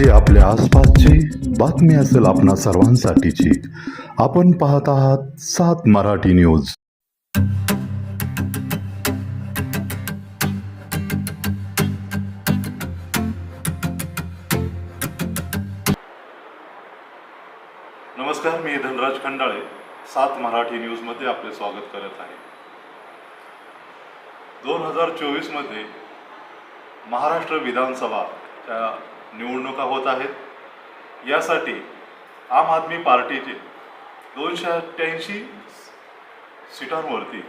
जी आपल्या आसपासची बातमी असेल आपणा सर्वांसाठीची. आपण पाहत आहात सात मराठी न्यूज. नमस्कार मी धनराज खंडाळे. सात मराठी न्यूजमध्ये आपले स्वागत करत आहे. दोन हजार चोवीसमध्ये महाराष्ट्र विधानसभाच्या निवडणुका होत आहेत. यासाठी आम आदमी पार्टीचे दोनशे अठ्ठ्याऐंशी सीटांवरती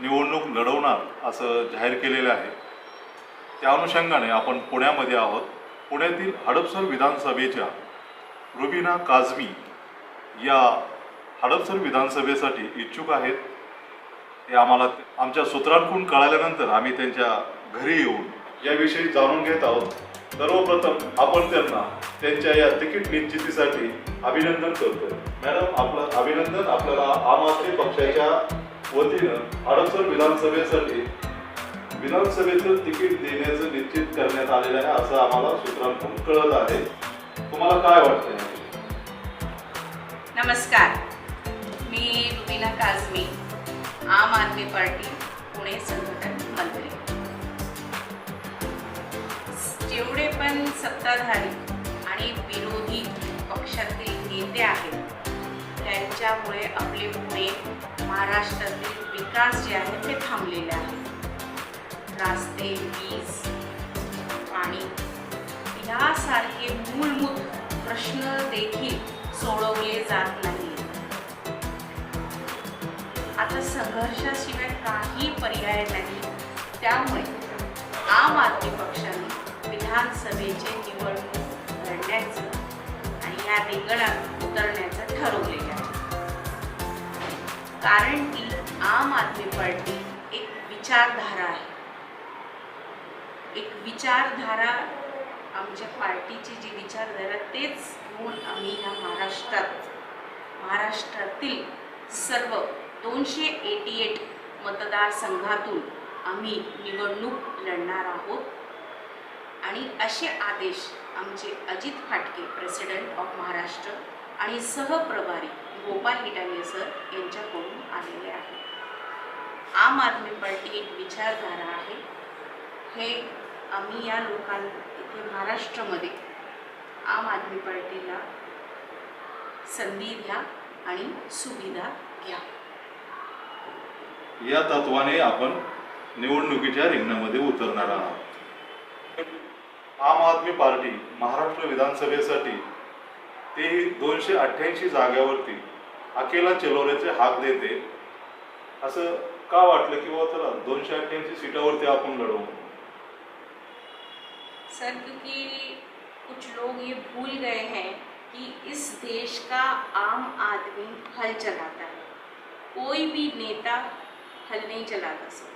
निवडणूक लढवणार असं जाहीर केलेलं आहे. त्या अनुषंगाने आपण पुण्यामध्ये आहोत. पुण्यातील हडपसर विधानसभेच्या रुबिना काझमी या हडपसर विधानसभेसाठी इच्छुक आहेत. हे आम्हाला आमच्या सूत्रांकडून कळाल्यानंतर आम्ही त्यांच्या घरी येऊन याविषयी जाणून घेत आहोत. सर्वप्रथम आपण त्यांना त्यांच्या या तिकीट निश्चितीसाठी अभिनंदन करतो. मॅडम आपलं अभिनंदन आपल्याला आम आदमी पक्षाच्या वतीनं हडपसर विधानसभेसाठी विधानसभेचं तिकीट देण्याचं निश्चित करण्यात आलेलं आहे असं आम्हाला सूत्रांकडून कळत आहे. तुम्हाला काय वाटतं नमस्कार. मी रुबीना काजमी आम आदमी पार्टी पुणे संघटन जेवढे पण सत्ताधारी आणि विरोधी पक्षातील नेते आहेत. त्यांच्यामुळे आपले पुणे महाराष्ट्रातील विकास जे आहे ते थांबलेले आहे. रस्ते वीज पाणी यासारखे मूलभूत प्रश्न देखील सोडवले जात नाही आता संघर्षाशिवाय काही पर्याय नाही. त्यामुळे आम आदमी पक्षाने विधानसभेचे निवडणूक लढण्याचं आणि या रिंगणात उतरण्याचं ठरवलेलं आहे. कारण की आम आदमी पार्टी एक विचारधारा आहे. एक विचारधारा आमच्या पार्टीची जी विचारधारा तेच घेऊन आम्ही ह्या महाराष्ट्रात महाराष्ट्रातील सर्व दोनशे एटी एट मतदारसंघातून आम्ही निवडणूक लढणार आहोत. आणि असे आदेश आमचे अजित फाटके प्रेसिडेंट ऑफ महाराष्ट्र आणि सहप्रभारी गोपाल इटालिया सर यांच्याकडून आलेले आहे आम आदमी पार्टी एक विचारधारा आहे. हे आम्ही या लोकांना इथे महाराष्ट्रामध्ये आम आदमी पार्टीला संधी द्या आणि सुविधा घ्या. या तत्वाने आपण निवडणुकीच्या रिंगणामध्ये उतरणार आहोत. आम आदमी पार्टी महाराष्ट्र विधानसभेसाठी ते दोनशे अठ्ठ्याऐंशी जाग्यावरती अकेला चलोऱ्याचे हाक देते. असं का वाटलं की बाबा चला दोनशे अठ्ठ्याऐंशी सीटावरती आपण लढवू? सर क्योंकि कुछ लोग ये भूल गए हैं कि इस देश का आम आदमी हल चलाता है। कोई भी नेता हल नहीं चलाता सर।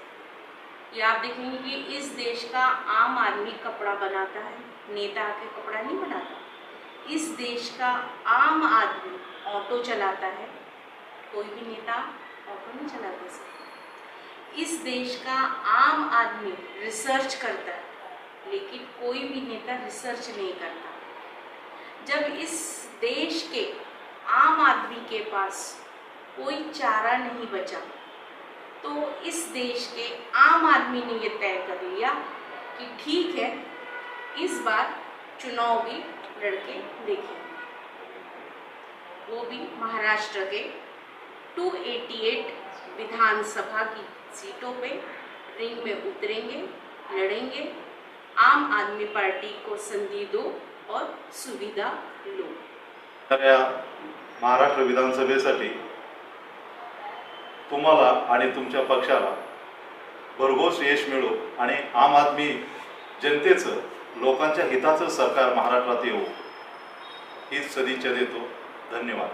ये आप देखेंगे कि इस देश का आम आदमी कपड़ा बनाता है, नेता आके कपड़ा नहीं बनाता। इस देश का आम आदमी ऑटो चलाता है, कोई भी नेता ऑटो नहीं चलाता सकता इस देश का आम आदमी रिसर्च करता है, लेकिन कोई भी नेता रिसर्च नहीं करता। जब इस देश के आम आदमी के पास कोई चारा नहीं बचा तो इस देश के आम आदमी ने ये तय कर लिया कि ठीक है, इस बार चुनाव भी लड़के देखें वो भी महाराष्ट्र के 288 विधानसभा की सीटों पे रिंग में उतरेंगे, लड़ेंगे। आम आदमी पार्टी को संधि दो और सुविधा लो। महाराष्ट्र विधानसभेसाठी तुम्हाला आणि तुमच्या पक्षाला भरघोस यश मिळो आणि आम आदमी जनतेचं लोकांच्या हिताचं सरकार महाराष्ट्रात येऊ हीच सदिच्छा देतो. धन्यवाद.